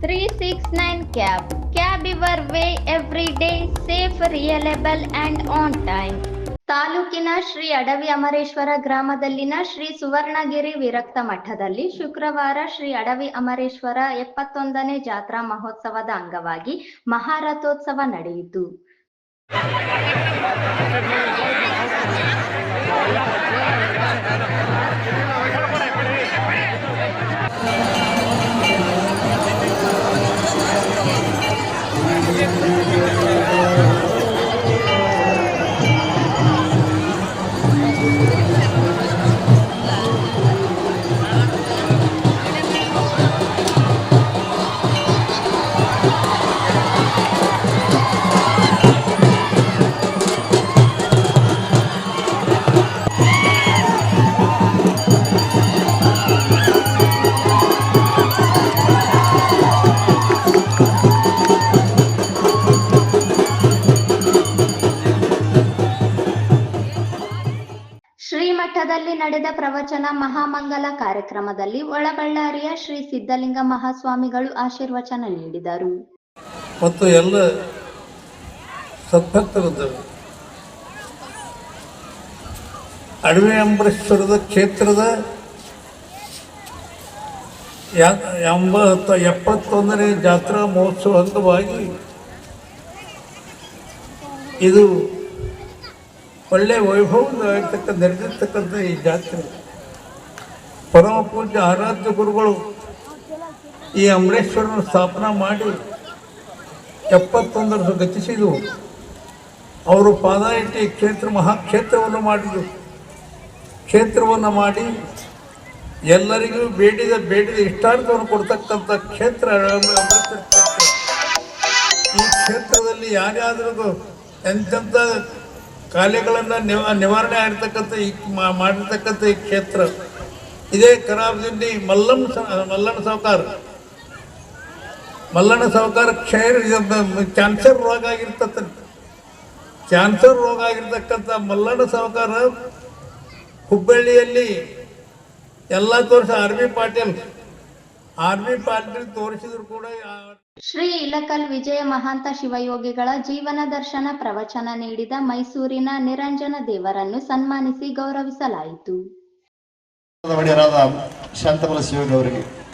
369 Cab. Cab your way every day, safe, reliable and on time. ತಾಲೂಕಿನ ಶ್ರೀ ಅಡವಿ ಅಮರೇಶ್ವರ ಗ್ರಾಮದಲ್ಲಿನ ಶ್ರೀ ಸುವರ್ಣಗಿರಿ ವಿರಕ್ತ ಮಠದಲ್ಲಿ ಶುಕ್ರವಾರ ಶ್ರೀ ಅಡವಿ ಅಮರೇಶ್ವರ ಎಪ್ಪತ್ತೊಂದನೇ ಜಾತ್ರಾ ಮಹೋತ್ಸವದ ಅಂಗವಾಗಿ ಮಹಾರಥೋತ್ಸವ ನಡೆಯಿತು ಶ್ರೀಮಠದಲ್ಲಿ ನಡೆದ ಪ್ರವಚನ ಮಹಾಮಂಗಲ ಕಾರ್ಯಕ್ರಮದಲ್ಲಿ ಒಳಬಳ್ಳಾರಿಯ ಶ್ರೀ ಸಿದ್ಧಲಿಂಗ ಮಹಾಸ್ವಾಮಿಗಳು ಆಶೀರ್ವಚನ ನೀಡಿದರು. ಮತ್ತು ಎಲ್ಲ ಸದ್ಭಕ್ತರದ್ದು ಅಡವಿ ಅಂಬರೀಶ್ವರದ ಕ್ಷೇತ್ರದ ಎಂಬತ್ತ ಎಪ್ಪತ್ತೊಂದನೇ ಜಾತ್ರಾ ಮಹೋತ್ಸವ ಅಂಗವಾಗಿ ಇದು ಒಳ್ಳೆ ಇರ್ತಕ್ಕಂಥ, ನಡೆದಿರ್ತಕ್ಕಂಥ ಈ ಜಾತ್ರೆ. ಪರಮ ಪೂಜ್ಯ ಆರಾಧ್ಯ ಗುರುಗಳು ಈ ಅಮರೇಶ್ವರನ ಸ್ಥಾಪನಾ ಮಾಡಿ ಎಪ್ಪತ್ತೊಂದರ ಗತಿಸಿದು ಅವರು ಪಾದ ಇಟ್ಟಿ ಕ್ಷೇತ್ರ, ಮಹಾಕ್ಷೇತ್ರವನ್ನು ಮಾಡಿದರು. ಕ್ಷೇತ್ರವನ್ನು ಮಾಡಿ ಎಲ್ಲರಿಗೂ ಬೇಡಿದ ಬೇಡಿದ ಇಷ್ಟಾರ್ಥವನ್ನು ಕೊಡ್ತಕ್ಕಂಥ ಕ್ಷೇತ್ರ. ಈ ಕ್ಷೇತ್ರದಲ್ಲಿ ಯಾರ್ಯಾದ್ರದ್ದು ಎಂತೆಂಥ ಕಾಯಿಲೆಗಳನ್ನು ನಿವ, ನಿವಾರಣೆ ಆಗಿರ್ತಕ್ಕಂಥ ಈ ಮಾಡಿರ್ತಕ್ಕಂಥ ಈ ಕ್ಷೇತ್ರ. ಇದೇ ಕರಾಬದಿಂದ ಮಲ್ಲಮ್ಮ ಮಲ್ಲಣ್ಣ ಸಾವುಕಾರ. ಮಲ್ಲಣ್ಣ ಸಾವುಕಾರ ಕ್ಷಯ ಕ್ಯಾನ್ಸರ್ ರೋಗ ಆಗಿರ್ತಕ್ಕ ಕ್ಯಾನ್ಸರ್ ರೋಗ ಆಗಿರ್ತಕ್ಕಂಥ ಮಲ್ಲಣ್ಣ ಸಾವುಕಾರ ಹುಬ್ಬಳ್ಳಿಯಲ್ಲಿ ಎಲ್ಲ ತೋರಿಸ R B Patil. R B Patil ತೋರಿಸಿದ್ರು ಕೂಡ ಶ್ರೀ ಇಲಕಲ್ ವಿಜಯ ಮಹಾಂತ ಶಿವಯೋಗಿಗಳ ಜೀವನ ದರ್ಶನ ಪ್ರವಚನ ನೀಡಿದ ಮೈಸೂರಿನ ನಿರಂಜನ ದೇವರನ್ನು ಸನ್ಮಾನಿಸಿ ಗೌರವಿಸಲಾಯಿತು. ಶಾಂತಮಲ ಶಿವಯೋಗಿ ಅವರಿಗೆ